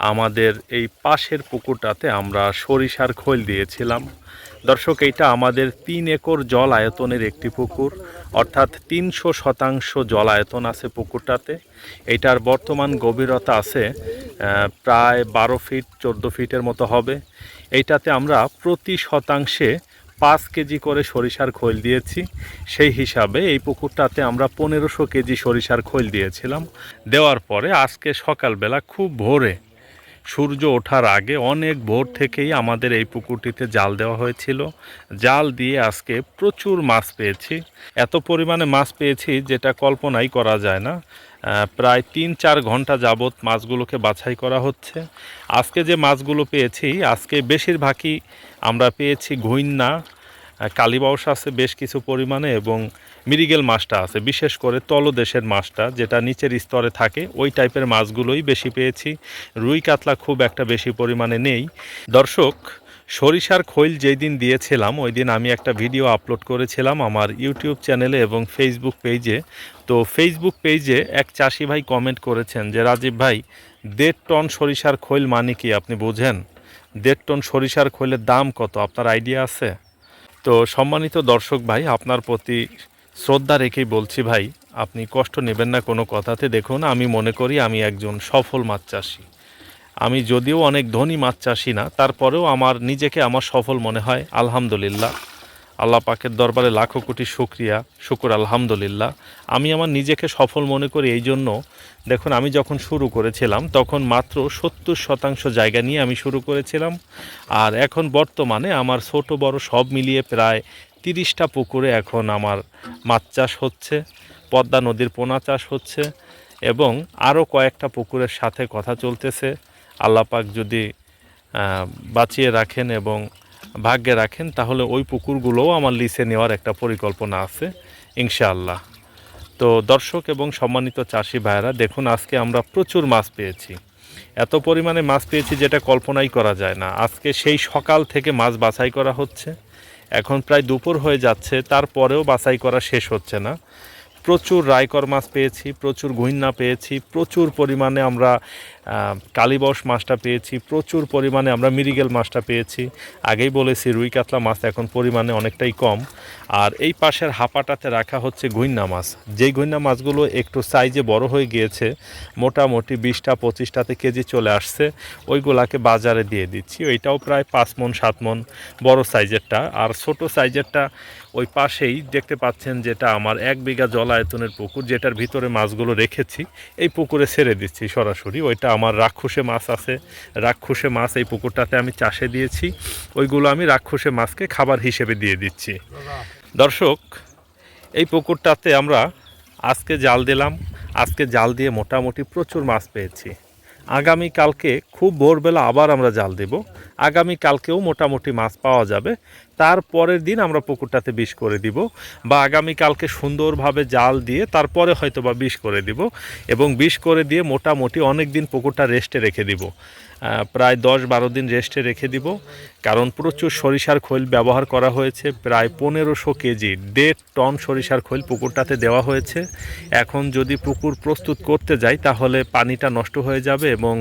আমাদের এই পাশের পুকুরটাতে আমরা সরিষার খোল দিয়েছিলাম। দর্শক, এইটা আমাদের তিন একর জল আয়তনের একটি পুকুর, অর্থাৎ তিনশো শতাংশ জল আয়তন আছে পুকুরটাতে। এইটার বর্তমান গভীরতা আছে প্রায় বারো ফিট, চোদ্দ ফিটের মতো হবে। এইটাতে আমরা প্রতি শতাংশে পাঁচ কেজি করে সরিষার খোল দিয়েছি। সেই হিসাবে এই পুকুরটাতে আমরা পনেরোশো কেজি সরিষার খোল দিয়েছিলাম। দেওয়ার পরে আজকে সকালবেলা খুব ভোরে সূর্য ওঠার আগে অনেক ভোর থেকেই আমাদের এই পুকুরটিতে জাল দেওয়া হয়েছিল। জাল দিয়ে আজকে প্রচুর মাছ পেয়েছি। এত পরিমাণে মাছ পেয়েছি যেটা কল্পনাই করা যায় না। প্রায় তিন চার ঘণ্টা যাবৎ মাছগুলোকে বাছাই করা হচ্ছে। আজকে যে মাছগুলো পেয়েছি, আজকে বেশিরভাগই আমরা পেয়েছি ঘুইন্না কালীবাউস আছে বেশ কিছু পরিমাণে এবং মিরিগেল মাছটা আছে। বিশেষ করে তলদেশের মাছটা যেটা নিচের স্তরে থাকে, ওই টাইপের মাছগুলোই বেশি পেয়েছি। রুই কাতলা খুব একটা বেশি পরিমাণে নেই। দর্শক, সরিষার খৈল যেই দিন দিয়েছিলাম, ওই দিন আমি একটা ভিডিও আপলোড করেছিলাম আমার ইউটিউব চ্যানেলে এবং ফেসবুক পেজে। তো ফেসবুক পেজে এক চাষি ভাই কমেন্ট করেছেন যে, রাজীব ভাই, দেড় টন সরিষার খৈল মানে কি আপনি বোঝেন? দেড় টন সরিষার খৈলের দাম কত? আপনার আইডিয়া আছে? তো সম্মানিত দর্শক ভাই, আপনার প্রতি শ্রদ্ধা রেখেই বলছি ভাই, আপনি কষ্ট নেবেন না কোনো কথাতে। দেখুন, আমি মনে করি আমি একজন সফল মাছ চাষি। আমি যদিও অনেক ধনী মাছ চাষি না, তারপরেও আমার নিজেকে আমার সফল মনে হয়, আলহামদুলিল্লাহ। আল্লাহ পাকের দরবারে লাখো কোটি শুক্রিয়া, শুকুর আলহামদুলিল্লাহ। আমি আমার নিজেকে সফল মনে করি এই জন্য। দেখুন, আমি যখন শুরু করেছিলাম, তখন মাত্র সত্তর শতাংশ জায়গা নিয়ে আমি শুরু করেছিলাম। আর এখন বর্তমানে আমার ছোট বড় সব মিলিয়ে প্রায় তিরিশটা পুকুরে এখন আমার মাছ চাষ হচ্ছে, পদ্মা নদীর পোনা চাষ হচ্ছে এবং আরও কয়েকটা পুকুরের সাথে কথা চলতেছে। আল্লাপাক যদি বাঁচিয়ে রাখেন এবং ভাগ্যে রাখেন, তাহলে ওই পুকুরগুলোও আমার লিসে নেওয়ার একটা পরিকল্পনা আছে, ইনশাআল্লাহ। তো দর্শক এবং সম্মানিত চাষি ভাইয়েরা, দেখুন আজকে আমরা প্রচুর মাছ পেয়েছি। এত পরিমাণে মাছ পেয়েছি যেটা কল্পনাই করা যায় না। আজকে সেই সকাল থেকে মাছ বাছাই করা হচ্ছে। এখন প্রায় দুপুর হয়ে যাচ্ছে, তারপরেও বাছাই করা শেষ হচ্ছে না। প্রচুর রায়কর মাছ পেয়েছি, প্রচুর গুইন্না পেয়েছি, প্রচুর পরিমাণে আমরা কালীবস মাছটা পেয়েছি, প্রচুর পরিমাণে আমরা মিরিগেল মাছটা পেয়েছি। আগেই বলেছি, রুই কাতলা মাছ এখন পরিমাণে অনেকটাই কম। আর এই পাশের হাপাটাতে রাখা হচ্ছে গুইন্না মাছ। যেই গুইন্না মাছগুলো একটু সাইজে বড় হয়ে গিয়েছে, মোটামুটি বিশটা পঁচিশটাতে কেজি চলে আসছে, ওইগুলাকে বাজারে দিয়ে দিচ্ছি। ওইটাও প্রায় পাঁচ মন, সাত মন বড় সাইজেরটা। আর ছোট সাইজেরটা ওই পাশেই দেখতে পাচ্ছেন যেটা আমার এক বিঘা জলায়তনের পুকুর, যেটার ভিতরে মাছগুলো রেখেছি, এই পুকুরে ছেড়ে দিচ্ছি সরাসরি। ওইটা আমার রাক্ষসে মাছ আছে, রাক্ষসে মাছ এই পুকুরটাতে আমি চাষে দিয়েছি, ওইগুলো আমি রাক্ষসে মাছকে খাবার হিসেবে দিয়ে দিচ্ছি। দর্শক, এই পুকুরটাতে আমরা আজকে জাল দিলাম, আজকে জাল দিয়ে মোটামুটি প্রচুর মাছ পেয়েছি। আগামী কালকে খুব ভোরবেলা আবার আমরা জাল দেব, আগামী কালকেও মোটামুটি মাছ পাওয়া যাবে। তারপরের দিন আমরা পুকুরটাতে বিষ করে দিব বা আগামী কালকে সুন্দরভাবে জাল দিয়ে তারপরে হয়তো বা বিষ করে দিব এবং বিষ করে দিয়ে মোটামুটি অনেক দিন পুকুরটা রেস্টে রেখে দিব। প্রায় দশ বারো দিন রেস্টে রেখে দিব। কারণ প্রচুর সরিষার খৈল ব্যবহার করা হয়েছে। প্রায় পনেরোশো কেজি, দেড় টন সরিষার খৈল পুকুরটাতে দেওয়া হয়েছে। এখন যদি পুকুর প্রস্তুত করতে যাই, তাহলে পানিটা নষ্ট হয়ে যাবে এবং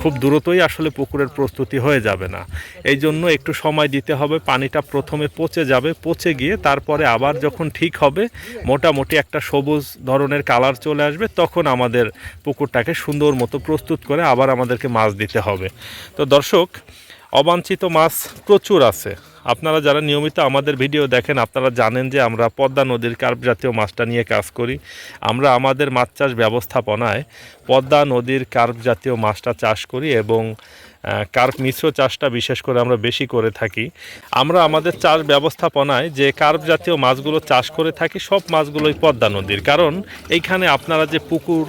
খুব দ্রুতই আসলে পুকুরের প্রস্তুতি হয়ে যাবে না। এই জন্য একটু সময় দিতে হবে পানিটা প্রথমে পচে যাবে, পচে গিয়ে তারপরে আবার যখন ঠিক হবে, মোটামুটি একটা সবুজ ধরনের কালার চলে আসবে, তখন আমাদের পুকুরটাকে সুন্দর মতো প্রস্তুত করে আবার আমাদেরকে মাছ দিতে হবে। তো দর্শক, অবাঞ্ছিত মাছ প্রচুর আছে। আপনারা যারা নিয়মিত আমাদের ভিডিও দেখেন, আপনারা জানেন যে আমরা পদ্মা নদীর কার্প জাতীয় মাছটা নিয়ে কাজ করি। আমরা আমাদের মাছ চাষ ব্যবস্থাপনায় পদ্মা নদীর কার্প জাতীয় মাছটা চাষ করি এবং কার্প মিশ্র চাষটা বিশেষ করে আমরা বেশি করে থাকি। আমরা আমাদের চাষ ব্যবস্থাপনায় যে কার্প জাতীয় মাছগুলো চাষ করে থাকি, সব মাছগুলোই পদ্মা নদীর। কারণ এইখানে আপনারা যে পুকুর,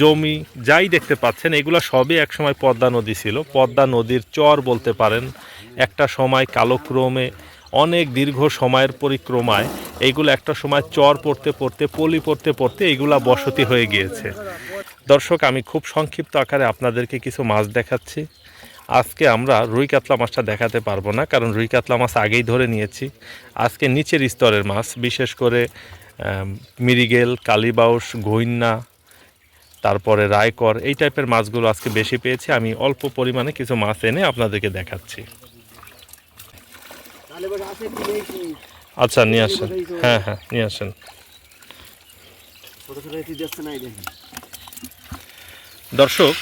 জমি যাই দেখতে পাচ্ছেন, এগুলো সবই একসময় পদ্মা নদী ছিল। পদ্মা নদীর চর বলতে পারেন, একটা সময় কালক্রমে অনেক দীর্ঘ সময়ের পরিক্রমায় এইগুলো একটা সময় চর পড়তে পড়তে, পলি পড়তে পড়তে এইগুলা বসতি হয়ে গিয়েছে। দর্শক, আমি খুব সংক্ষিপ্ত আকারে আপনাদেরকে কিছু মাছ দেখাচ্ছি। আজকে আমরা রুই কাতলা মাছটা দেখাতে পারব না কারণ রুই কাতলা মাছ আগেই ধরে নিয়েছি। আজকে নিচের স্তরের মাছ বিশেষ করে মিরিগেল কালীবাউস ঘইন্না তারপরে রায়কর এই টাইপের মাছগুলো আজকে বেশি পেয়েছি। আমি অল্প পরিমাণে কিছু মাছ এনে আপনাদেরকে দেখাচ্ছি। আচ্ছা নিয়ে আসেন। হ্যাঁ হ্যাঁ নিয়ে আসেন। দর্শক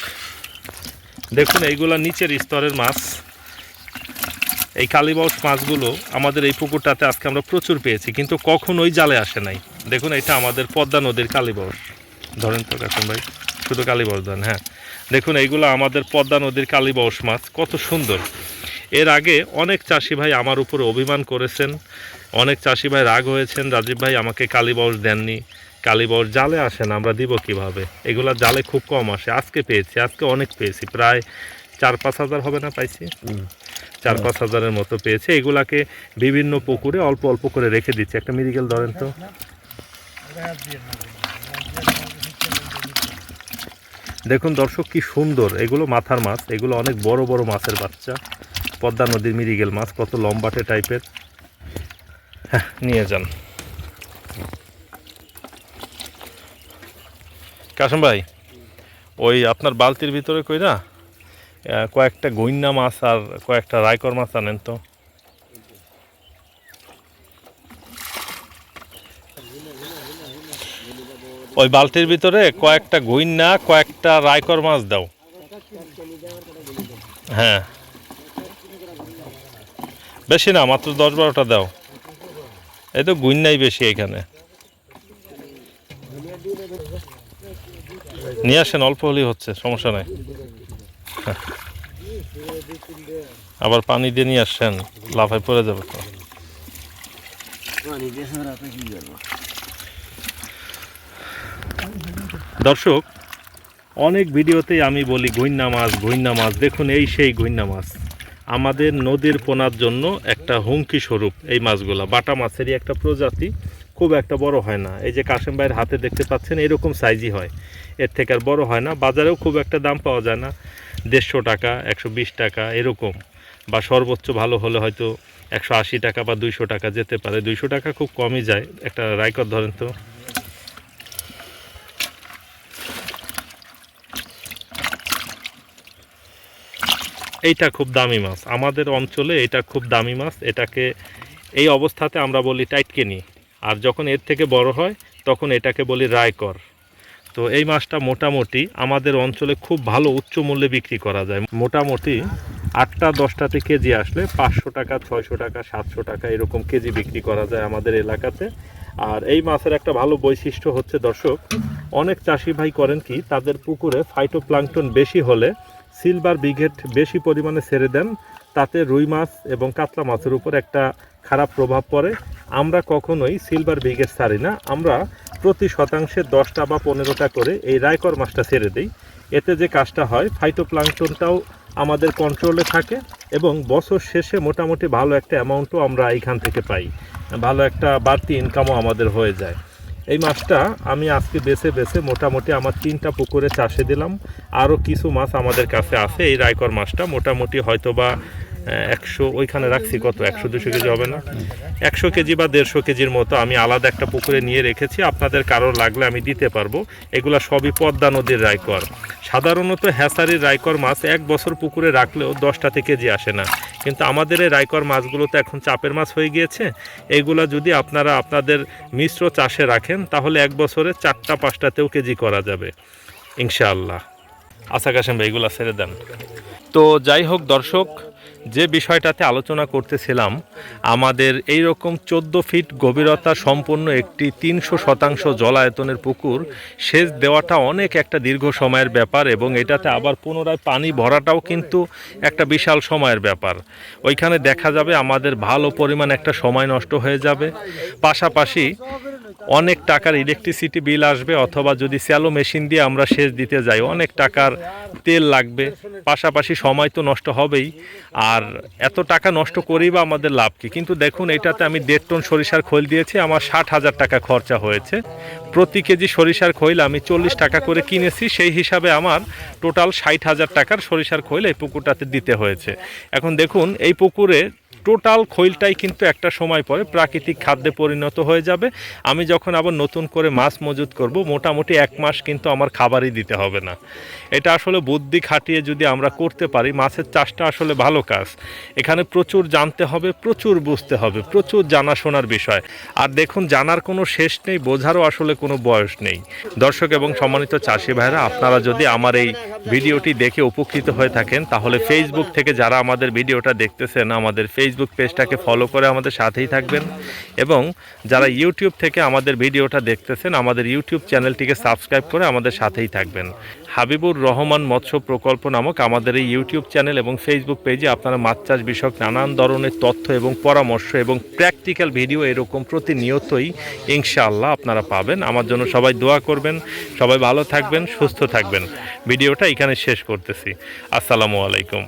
দেখুন, এইগুলো নিচের স্তরের মাছ। এই কালীবাউস মাছগুলো আমাদের এই পুকুরটাতে আজকে আমরা প্রচুর পেয়েছি, কিন্তু কখনোই জালে আসে নাই। দেখুন, এটা আমাদের পদ্মা নদীর কালীবাউস ধরেন তো কাকুন ভাই, শুধু কালীবাউস ধরেন হ্যাঁ। দেখুন, এইগুলো আমাদের পদ্মা নদীর কালীবাউস মাছ, কত সুন্দর। এর আগে অনেক চাষি ভাই আমার উপরে অভিমান করেছেন, অনেক চাষি ভাই রাগ হয়েছেন, রাজীব ভাই আমাকে কালীবাউস দেননি। কালীবাউস জালে আসে না আমরা দিব কীভাবে? এগুলা জালে খুব কম আসে। আজকে পেয়েছি আজকে অনেক পেয়েছি। প্রায় চার পাঁচ হাজার হবে না পাইছি? চার পাঁচ হাজারের মতো পেয়েছে। এগুলাকে বিভিন্ন পুকুরে অল্প অল্প করে রেখে দিচ্ছে। একটা মেডিকেল ধরেন তো। দেখুন দর্শক কি সুন্দর। এগুলো মাথার মাছ। এগুলো অনেক বড় বড় মাছের বাচ্চা। পদ্মা নদীর মিরিগেল মাছ কত লম্বাটে টাইপের হ্যাঁ নিয়ে যান। কাশম ভাই, ওই আপনার বালতির ভিতরে কই না কয়েকটা গইন্না মাছ আর কয়েকটা রায়কর মাছ আনেন তো। ওই বালতির ভিতরে কয়েকটা গইন্না, কয়েকটা রায়কর মাছ দাও। হ্যাঁ। বেশি না, মাত্র দশ বারোটা দাও। এই তো গুইন্নাই বেশি এখানে। নিয়ে আসেন, অল্প হলেই হচ্ছে, সমস্যা নাই। আবার পানি দিয়ে নিয়ে আসছেন লাফায় পড়ে যাবে তো। দর্শক, অনেক ভিডিওতেই আমি বলি গইন্না মাছ গইন্না মাছ, দেখুন এই সেই গইন্না মাছ। আমাদের নদীর পোনার জন্য একটা হুমকি স্বরূপ এই মাছগুলা। বাটা মাছেরই একটা প্রজাতি। খুব একটা বড় হয় না। এই যে কাশেম ভাইয়ের হাতে দেখতে পাচ্ছেন, এরকম সাইজই হয়। এর থেকে আর বড় হয় না। বাজারেও খুব একটা দাম পাওয়া যায় না। দেড়শো টাকা, একশো বিশ টাকা, এরকম। বা সর্বোচ্চ ভালো হলে হয়তো একশো আশি টাকা বা দুইশো টাকা যেতে পারে। দুইশো টাকা খুব কমই যায়। একটা রাইকর ধরেন তো। এইটা খুব দামি মাছ। আমাদের অঞ্চলে এটা খুব দামি মাছ। এটাকে এই অবস্থাতে আমরা বলি টাইটকেনি আর যখন এর থেকে বড় হয়, তখন এটাকে বলি রায়কর। তো এই মাছটা মোটামুটি আমাদের অঞ্চলে খুব ভালো উচ্চ মূল্যে বিক্রি করা যায়। মোটামুটি আটটা, দশটাতে কেজি আসলে পাঁচশো টাকা, ছয়শো টাকা, সাতশো টাকা এরকম কেজি বিক্রি করা যায় আমাদের এলাকাতে। আর এই মাছের একটা ভালো বৈশিষ্ট্য হচ্ছে, দর্শক, অনেক চাষি ভাই করেন কি, তাদের পুকুরে ফাইটোপ্লাঙ্কটন বেশি হলে সিলভার ব্রিগেড বেশি পরিমাণে ছেড়ে দেন। তাতে রুই মাছ এবং কাতলা মাছের উপর একটা খারাপ প্রভাব পড়ে। আমরা কখনোই সিলভার ব্রিগেড ছাড়ি না। আমরা প্রতি শতাংশে দশটা বা পনেরোটা করে এই রায়কর মাছটা ছেড়ে দিই। এতে যে কাজটা হয় ফাইটোপ্লাঙ্কটনটাও আমাদের কন্ট্রোলে থাকে এবং বছর শেষে মোটামুটি ভালো একটা অ্যামাউন্টও আমরা এইখান থেকে পাই। ভালো একটা বাড়তি ইনকামও আমাদের হয়ে যায়। এই মাছটা আমি আজকে বেছে বেছে মোটামুটি আমার তিনটা পুকুরে চাষে দিলাম। আরও কিছু মাছ আমাদের কাছে আছে এই রায়কর মাছটা। মোটামুটি হয়তো বা একশো, ওইখানে রাখছি কত? একশো, দুশো কেজি হবে না? একশো কেজি বা দেড়শো কেজির মতো আমি আলাদা একটা পুকুরে নিয়ে রেখেছি। আপনাদের কারোর লাগলে আমি দিতে পারব। এগুলা সবই পদ্মা নদীর রায়কর। সাধারণত হ্যাসারির রায়কর মাছ এক বছর পুকুরে রাখলেও দশটাতে কেজি আসে না। কিন্তু আমাদের এই রায়কর মাছগুলো তো এখন চাপের মাছ হয়ে গিয়েছে। এইগুলা যদি আপনারা আপনাদের মিশ্র চাষে রাখেন, তাহলে এক বছরে চারটা পাঁচটাতেও কেজি করা যাবে। ইনশাআল্লাহ। আশা কাশেম ভাই, এগুলা ছেড়ে দেন। তো যাই হোক দর্শক যে বিষয়টাতে আলোচনা করতেছিলাম, আমাদের এই রকম চোদ্দ ফিট গভীরতা সম্পন্ন একটি তিনশো শতাংশ জলায়তনের পুকুর, সেচ দেওয়াটা অনেক একটা দীর্ঘ সময়ের ব্যাপার এবং এটাতে আবার পুনরায় পানি ভরাটাও কিন্তু একটা বিশাল সময়ের ব্যাপার। ওইখানে দেখা যাবে আমাদের ভালো পরিমাণ একটা সময় নষ্ট হয়ে যাবে। পাশাপাশি অনেক টাকার ইলেকট্রিসিটি বিল আসবে অথবা যদি স্যালো মেশিন দিয়ে আমরা সেচ দিতে যাই, অনেক টাকার তেল লাগবে। পাশাপাশি সময় তো নষ্ট হবেই। আর এত টাকা নষ্ট করেই বা আমাদের লাভ কি? কিন্তু দেখুন, এটাতে আমি দেড় টন সরিষার খোল দিয়েছি, আমার ষাট হাজার টাকা খরচা হয়েছে। প্রতি কেজি সরিষার খৈল আমি চল্লিশ টাকা করে কিনেছি, সেই হিসাবে আমার টোটাল ষাট হাজার টাকার সরিষার খৈল এই পুকুরটাতে দিতে হয়েছে। এখন দেখুন, এই পুকুরে টোটাল খৈলটাই কিন্তু একটা সময় পরে প্রাকৃতিক খাদ্যে পরিণত হয়ে যাবে। আমি যখন আবার নতুন করে মাছ মজুত করব, মোটামুটি এক মাস কিন্তু আমার খাবারই দিতে হবে না। এটা আসলে বুদ্ধি খাটিয়ে যদি আমরা করতে পারি, মাছের চাষটা আসলে ভালো কাজ। এখানে প্রচুর জানতে হবে, প্রচুর বুঝতে হবে, প্রচুর জানাশোনার বিষয়। আর দেখুন, জানার কোনো শেষ নেই, বোঝারও আসলে কোনো বয়স নেই। দর্শক এবং সম্মানিত চাষি ভাইরা আপনারা যদি আমার এই ভিডিওটি দেখে উপকৃত হয়ে থাকেন, তাহলে ফেসবুক থেকে যারা আমাদের ভিডিওটা দেখতেছেন, আমাদের ফেসবুক পেজটাকে ফলো করে আমাদের সাথেই থাকবেন এবং যারা ইউটিউব থেকে আমাদের ভিডিওটা দেখতেছেন, আমাদের ইউটিউব চ্যানেলটিকে সাবস্ক্রাইব করে আমাদের সাথেই থাকবেন। হাবিবুর রহমান মৎস্য প্রকল্প নামক আমাদের এই ইউটিউব চ্যানেল এবং ফেসবুক পেজে আপনারা মাছ চাষ বিষয়ক নানান ধরনের তথ্য এবং পরামর্শ এবং প্র্যাকটিক্যাল ভিডিও এরকম প্রতিনিয়তই ইনশাআল্লাহ আপনারা পাবেন। আমার জন্য সবাই দোয়া করবেন, সবাই ভালো থাকবেন, সুস্থ থাকবেন। ভিডিওটা এখানে শেষ করতেছি। আসসালামু আলাইকুম।